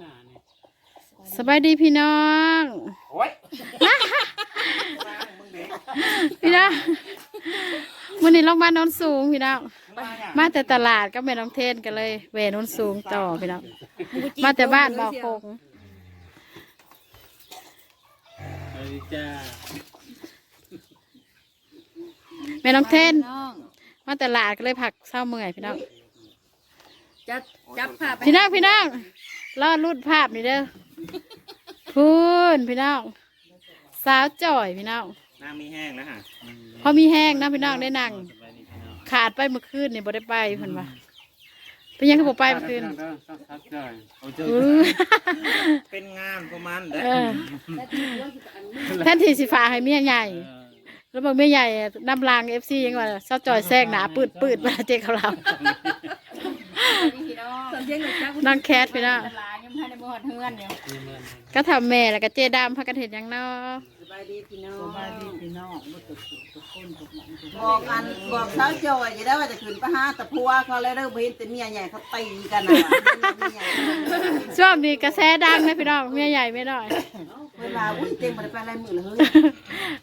หน้านี่สบายดีพี่น้อง โอ้ยพี่น้องวันนี้ลงมาโนนสูงพี่น้อง มาเนี่ยมาแต่ตลาดก็แม่น้องเทนกันเลยแหวนโนนสูงต่อพี่น้อง มาแต่บ้านบ่อคงสวัสดีจ้าแม่น้องเทนน้องมาตลาดก็เลยผักเศร้าเมื่อยพี่น้อง จับจับผ้าไปพี่น้องพี่น้อง รอดรูดภาพนี่เด้อพูนพี่น้องสาวจ่อยพี่น้องน้ำมีแห้งแล้วฮะพอมีแห้งนะพี่น้องได้นั่งสบายดีพี่น้องขาดไปเมื่อคืนนี่บ่ได้ไปเพิ่นว่าเป็นยังคือบ่ไปเมื่อคืนเด้อต้องทักใจเอาเจออื้อเป็นงานประมาณเอเด้ออแทนที่สิฟ้าให้เมียใหญ่เออแล้วบอกเมียใหญ่น้ำลาง FC ยังว่าเซาจอยแซงหนาปืดปืดมาเจ๊เขาเราพี่น้องเสียงหนูจับน้องแคทพี่น้อง หลานยังพันในบ่อเฮือนอยู่นี่มันก็ทำแม่แล้วก็เจ๊ดำพักกันเห็นยังเนาะสบายดีพี่น้องสบายดีพี่น้องบ่ตุกตุกทุกคนทุกหม่องทุกหบม่องอกกันบอกเช้าจอยจะได้ว่าจะขึ้นไปหาตะพัวเขาเลยเริ่มเห็นแต่เมียใหญ่เขาตีกันนะเมียใหญ่ช่วงนี้กระแสดังนะพี่น้องเมียใหญ่ไม่น้อยเวลาอุ้ยเต็มไปไปอะไรมือเลย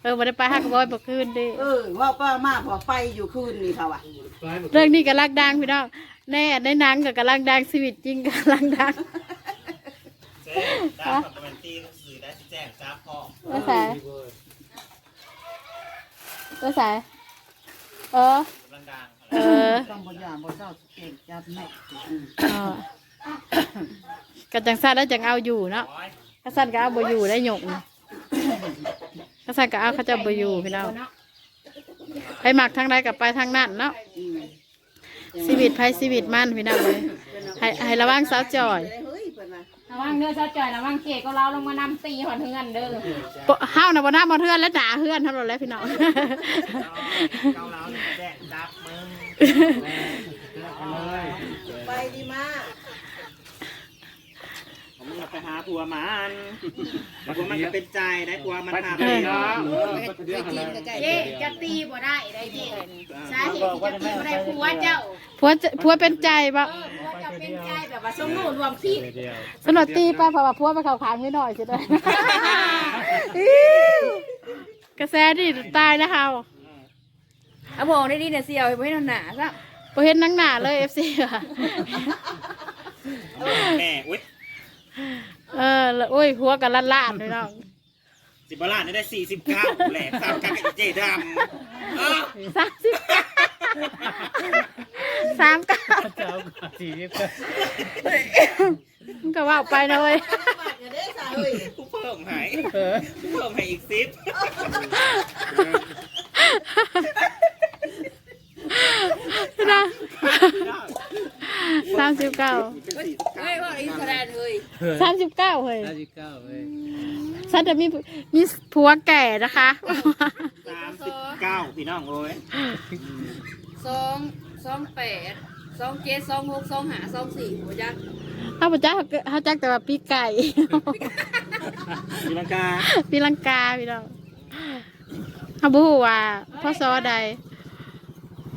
เออบ่ได้ไปฮักบอยบ่คืนดิเออว่าป้ามาพอไปอยู่คืนนี่เขาอะไปหมดเรื่องนี้ก็ลักดังพี่น้องแน่ในหนังก็กำลังดังชีวิตจริงก็กำลังดัง แจ้งตามคอมเมนตี้ สื่อได้แจ้งจ้าพ่อก็ใส่ก็ใส่เออ กำลังดังเออต้องบ่ย่าบ่เศร้าเก่งจัดแม่เออก็จังซั่นแล้วจังเอาอยู่เนาะโอ้ยกษัตริย์ก็เอาบ่อยู่ได้หยกนี่กษัตริย์ก็เอาเขาจะบ่อยู่พี่น้องไปหมักทางใดกับไปทางนั้นเนาะชีวิตไผชีวิตมันพี่น้องเลยให้ให้ระวังสาวจ่อยเฮ้ยเปิดมา ระวังเด้อซะจ่อยระวังเกก็เราลงมานำตีหอนเฮือนเด้อปะห้าวนะบ่น้าบ่เทือนและด่าเฮือนเท่านั้นแหล้วพี่น้อง เกาเหลาเนี่ยแจ้งจับมึง เลย ไปดีมาก ผมมึงไปหาผัวมันผัวมันก็เป็นใจได้ผัวมันไปทำเดีเอยวงเนาะเออไปเดียวกันเลยเจ๊จะตีบ่ได้ได้เจ๊สาเหตุที่จะตีบ่ได้ผัวเจ้าผัวจะผัวเป็นใจบ่เออผัวเจ้าเป็นใจแบบว่าสมรู้รวมคิดเดียวสนดตีป้าเพราะว่าผัวไปเข้าขางนิดหน่อยสิได้อิ๊วกระแสนี่ตายนะเฮาเอาบอกได้ดีเนี่ยเสียวให้บ่ให้หนาซะบ่เห็นหนังหน้าเลย FC ว่ะแม่อุ้ย เออแล้วโอ้ยหัวกันล้านๆพี่น้องสิบล้านได้สี่สิบเก้าแหละสามกันกับเจดำเออสามสิบสามเก้าเจ้าสี่สิบมึงก็ว่าไปนะเว้ยบาดอย่าได้สาเฮ้ยกูเพิ่มให้เออกูเพิ่มให้อีกสิบนะสามสิบเก้าเฮ้ยว่าอิสราเอลเฮ้ย สามสิบเก้าเฮ้ยห้าสิบเก้าเว้ยฉันจะมีมีผัวแก่นะคะสามสิบเก้าพี่น้องโอ้ยสองสองแปดสองเจ็ดสองหกสองห้าสองสี่หัวจักข้าพเจ้าเขาจักแต่ว่าปีไก่มีลังกาปีลังกาพี่น้องเขาบูว่าพ่อซอใด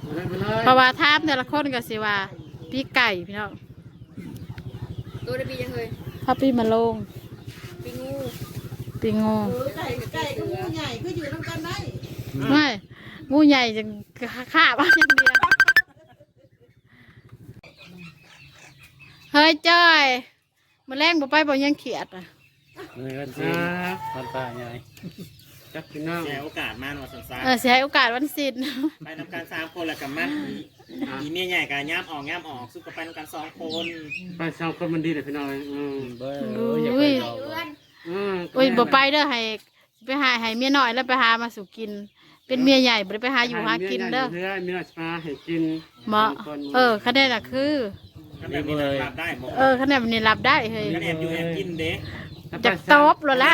ไปเลยไปเลยเพราะว่าทาบแต่ละคนก็สิว่าปีไก่พี่น้องตัวได้ปียังเคย ถ้าปีมะโลงปีงูปีงูเออไก่ไก่ก็มูใหญ่ก็อยู่น้ำกันได้ไม่งูใหญ่จังฆ่าบ้านอย่างเดียวเฮ้ยจ้อยมาแรงบ่ไปบ่ยังเขียดอะเหนื่อยกันสิมันป่าใหญ่ จักพี่น้องแชร์โอกาสมาหนวดสันซาเออเสียโอกาสวันศิลป์ ไปนำการสามคนแหละกับมันอีเมียใหญ่กับย่ามออกย่ามออกสู้กับไปนำการสองคนไปสองคนมันดีเลยพี่น้องอืมเบ้ออุ้ยเอื้อนอืมอุ้ยบ่ไปเด้อให้ไปหาให้เมียน้อยแล้วไปหามาสู่กิน เป็นเมียใหญ่บ่ได้ไปหาอยู่หากินเด้อเพื่อมีราชมาให้กินเหมาะเออคะแนนน่ะคือก็แบบนี้รับได้หมดเออคะแนนมันนี่รับได้เฮ้ยก็แอบอยู่แอบกินเด้จะตบเลยละ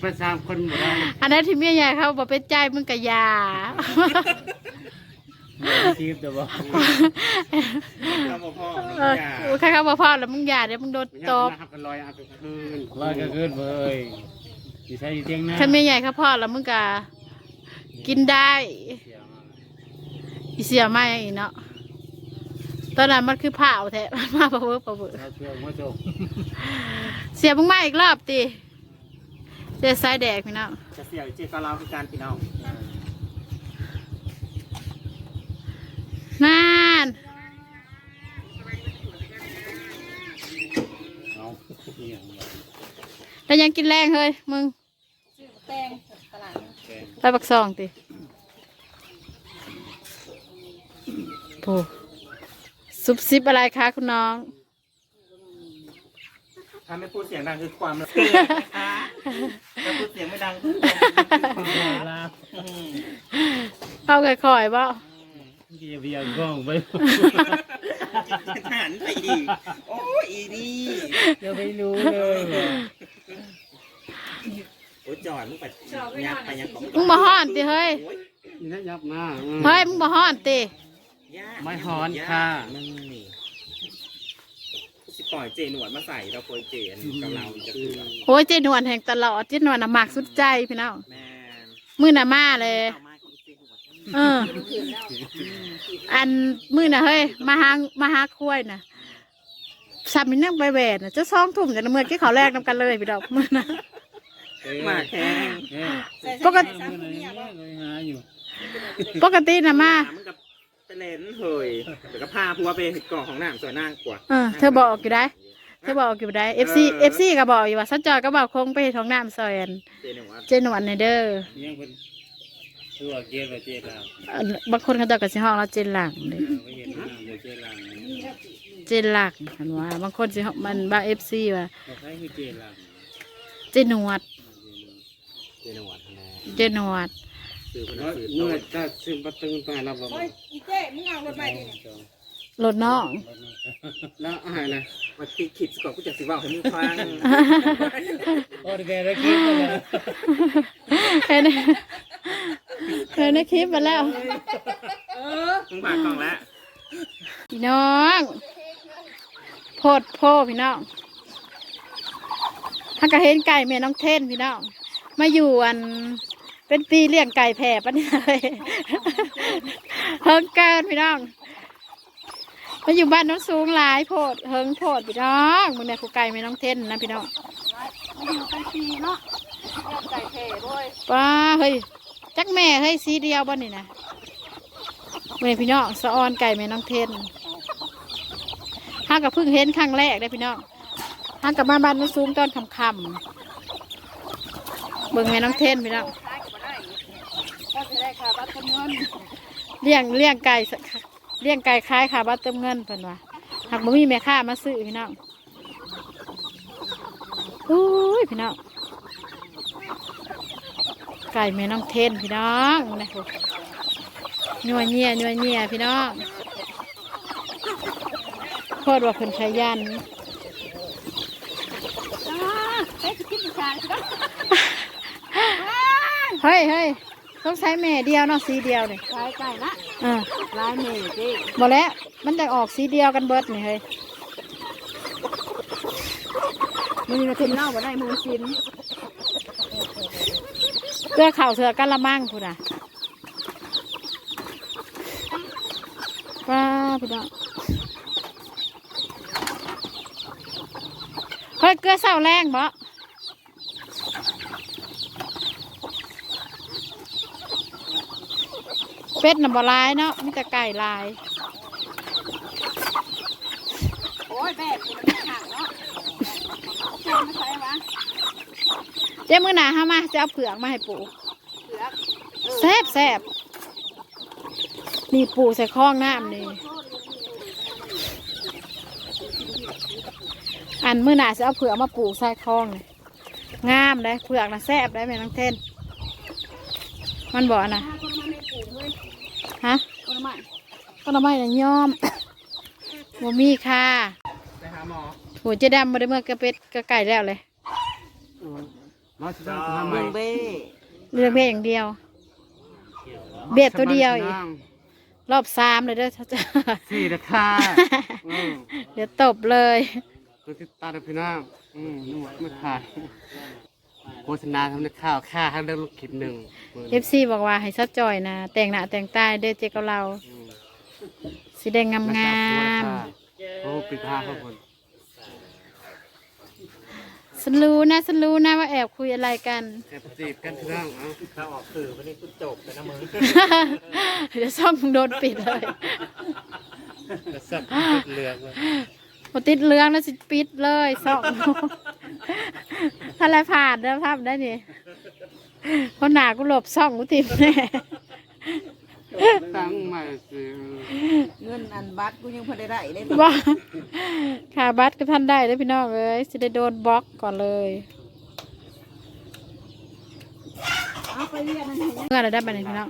ไปสามคนหมดแล้วอันนั้นที่เมียใหญ่เขาบอกเป็นใจมึงกะยาชีพเดี๋ยวบอกทำพ่อพ่อเอออย่าใครเขาบอกพ่อแล้วมึงอย่าเดี๋ยวมึงโดนตบนะครับกันลอยเอาไปคืนลอยก็คืนเว้ยอยู่ใช่เตียงนะถ้าเมียใหญ่เขาพ่อแล้วมึงกะกินได้อีเสียไม่อีเนาะตอนนั้นมันคือเผาแท้มาประเวอประเวอเราเชื่อมาจบ เสียมึงมาอีกรอบตี เจ๊สายแดกพี่น้องจะเสียเจก็เราคือการพี่น้องนานเอาเอี่ยงเลยแล้วยังกินแรงเฮ้ยมึงแตงตลาดแกงไปปักซองตีโถซุบซิบอะไรคะคุณน้อง ถ้าไม่พูดเสียงดังคือความรัก ถ้าพูดเสียงไม่ดังคือลาอืมเข้าค่อยๆบ่เกี่ยวเบียร์กล้องไปทหารไปดี โอ้ยอีนี่จะไม่รู้เลยโอ้ยจอดมึงไปยัดไปยัดของมึงมาฮ้อนติเฮ้ย โอ้ยนี่นะยับหน้าอืมเฮ้ยมึงมาฮ้อนติยากไม่ฮ้อนค่ะมึงนี่สิ ปล่อยเจหนวดมาใส่เราโปรยเจนกับเราจะเกลือโอ้ยเจนวนแห่งตลอดเจนวนน่ะมากสุดใจพี่น้องแม่นมือน่ะมาเลย เอามากินเจหนวดเออ อันมือน่ะเฮ้ยมาหามาหาคุ้ยน่ะสับมันนั่งไปแหวนน่ะจะซองทุ่มจากน้ำเมื่อกี้เขาแรกนำกันเลยพี่ดอกมือน่ะ หมากแข้งเอ้ยปกติเอามือไหนเลยหาอยู่ปกติน่ะมามึงกับ ไปเล่นเฮยเดี๋ยวก็พาพัวไปกล่องของหนังสวยนางกว่าเออเธอบอกอยู่ได้ เธอบอกอยู่ได้ FC FC ก็บอกอยู่ว่าสัจจอยก็บอกคงไปท้องน้ำซอยอันเจหนวดเจนวนในเด้อยังเป็นตัวเกียร์ไปเจี๊ยบแล้วอันบางคนเขาเจะกับสิห้องเราเจนหลังเด้อไม่เห็นน้ำเดี๋ยวเจี๊ยบหลังเจนหลักเห็นว่าบางคนสิห้องมันบาง FC ว่าบอกให้คือเจี๊ยบหลังเจนวดเจหนวดนะเจนวด ซื้อคนเมื่อซื้อเมื่อโต๊ะถ้าซึ่งประตูไปเราบอกโอ้ยอีเจ้มึงเอารถใหม่ดิรถน้อง แล้วอะไรนะมาติดขิดก่อนกูจะสิว่าให้มึงฟังโอ้ยแกได้คิดมาแล้วเห็นเห็นในคลิปมาแล้ว มึงผ่านกล่องแล้วพี่น้องโพดโพพี่น้องถ้าก็เห็นไก่แม่น้องเทนพี่น้อง มาอยู่อัน เป็นปีเลี้ยงไก่แผ่ปะเนี่ยเลยเฮิงเกินพี่น้องมาอยู่บ้านน้องสูงหลายโพดเฮิงโพดพี่น้องมึงเนี่ยครูไก่แม่น้องเทนนะพี่น้องมาอยู่กันปีเนาะเลี้ยงไก่แผ่ด้วยป้าเฮ้ยจักแม่เฮ้ยสีเดียวบ้านนี่นะเมื่อพี่น้องสะออนไก่แม่น้องเทนห้ากับเพิ่งเห็นครั้งแรกได้พี่น้องห้ากับมาบ้านน้องสูงตอนคำคำๆเบิ่งแม่น้องเทนพี่น้อง ขายก็บ่ได้ก็จะได้ค่าบัตรเงินเลี้ยงเลี้ยงไก่สะเลี้ยงไก่คล้ายค่ะบัตรเติมเงินเพิ่นว่าหากบ่มีแม่ค้ามาซื้อพี่น้องอุ้ยพี่น้องไก่แม่น้องเทนพี่น้องนะโหนัวเนียนัวเนียพี่น้องโคตรว่าเพิ่นขยันอ่าเฮ้ยสิกินผู้ชายสิเนาะเฮ้ยเฮ้ย ต้องใช้แม่เดียวเนาะสีเดียวนี่ขายไก่ละเออลายเมย์เจ้บ่แล้วมันจะออกสีเดียวกันเบิดนี่เฮ้ยมึงมาถึงเล่าบ่ได้มึงชินเสื้อเข่าวเสื้อกันละมั่งพูดอะว้าพี่น้องเฮ้ยเกลือเศร้าแรงบ่ เป็ดน่ะบ่ลายเนาะมีแต่ไก่ลาย โอ้ยแม่กูมันห่างเนาะเจ้ามาใช้วะเจ้ามือหนาห้ามาจะเอาเผือกมาให้ปู่เผือกแซบแซบนี่ปู่ใส่ข้องน้ำนี่อันมือหนาจะเอาเผือกมาปลูกใส่คลองงามเลยเผือกนะแซบได้แม่น้องเทนมันบอกนะ ถ้าคนมาในปู่เว้ย ฮะคนละไม้ต้นไม้นะย่อมบ่มีค่ะไปหาหมอหัวเจดำมาได้เมื่อกระเป็ดกระไก่แล้วเลยมาสิทำไมมึงเบ้เลือกเบี้ยอย่างเดียว เบียดตัวเดียวอีกรอบสามเลยเด้อจ้าสี่ราคาอืมเดี๋ยวตบเลยตัวที่ตาดพี่น้องอืมนุ่มไม่ขาย โฆษณาทำในข้าวค่าให้เรื่องลูกขิดหนึ่งเอฟซีบอกว่าให้ซัดจอยนะแต่งหน้าแต่งตาเด้อเจ๊กับเราอืมสิสีแดงงามแล้วงาก็หัวละมข้าโอ้ปิดผ้าข้างบนฉันรู้นะฉันรู้นะว่าแอบคุยอะไรกันแอบจีบกันพี่น้องเอาถ้าออกสื่อวันนี้กูจบเลยนะมึงเดี๋ยวช่องมึงโดนปิดเลยจะสับติดเหลืองเลยพอติดเรื่องแล้วสิปิดเลยสองถ้า อะไรผ่านนะภาพได้นี่เพราะหนากูหลบซ่องกูติดแน่ตั้งใหม่สิเงินอันบัตรกูยังพอได้ได้เลยว่าขาบัตรก็ท่านได้แล้วพี่น้องเอ้ยสิได้โดนบล็อกก่อนเลยเอาไปเรียนนั่นเห็นเมื่อไรได้ไปไหนพี่น้อง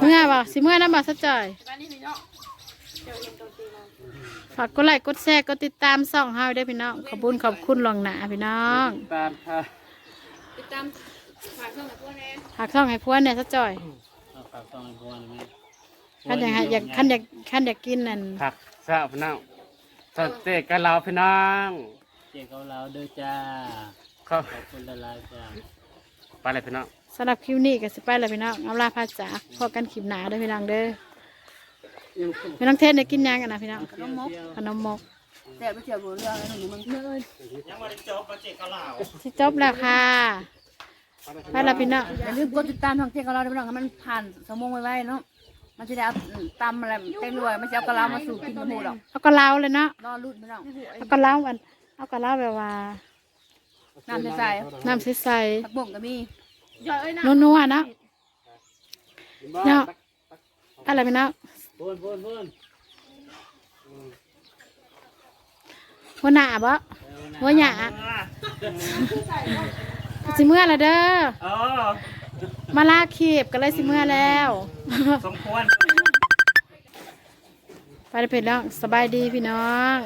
เมื่อบ่สิเมื่อน้ำบ่สะจ่อยบ้านนี้พี่น้อง ฝากกดไลค์กดแชร์กดติดตามส่องเฮาได้วยพี่น้อง ขอบคุณขอบคุณหลวงหนาพี่น้องตามค่ะติดตามฝากเครื่องกับพวกนี้หากส่องให้พวนเนี่ยสะจ่อยฝากซองพวนไหมขันอยากให้อยากขันอยากขันอยากกินนั่นผักซาพี่น้องสเต็กกันเราพี่น้องเจ๊เขาเราด้วยจ้าเข้าขอบคุณละลายจ้าไปเลยพี่น้องสำหรับคลิปนี้ก็สิไปแล้วพี่น้องเอาลาพาจากพอกันคลิปหนาเด้อพี่น้องเด้อ พี่น้องเทศได้กินยังกันนะพี่น้องขนมมกขนมมกแต่ไปเที่ยวเรื่องนั้นนี่มึงยังไม่ได้จบมาเจ๊เขาเราสิจบแล้วค่ะไปแล้วพี่น้องอย่าลืมกดติดตามทางเที่ยวของเราด้วยพี่น้องให้มันผ่านสมองไว้ๆเนาะมันจะได้เอาตำอะไรเต้นรวยมันจะเอากระลามาสู่กินหมูดอกเอาก็เล้าเลยเนาะรอรุ่นพี่น้องเอาก็เล้าอันเอาก็เล้าแบบว่าน้ำใสน้ำใสๆผักบุ้งก็มีๆนัวๆเนาะเนาะอะไรพี่น้อง พูนพูนพูนหัวหน้าบ่หัวหน้าสิเมื่อและเด้อเออมาลาคีบก็เลยสิเมื่อแล้ว สมควร ไปเลยพี่น้องสบายดีพี่น้อง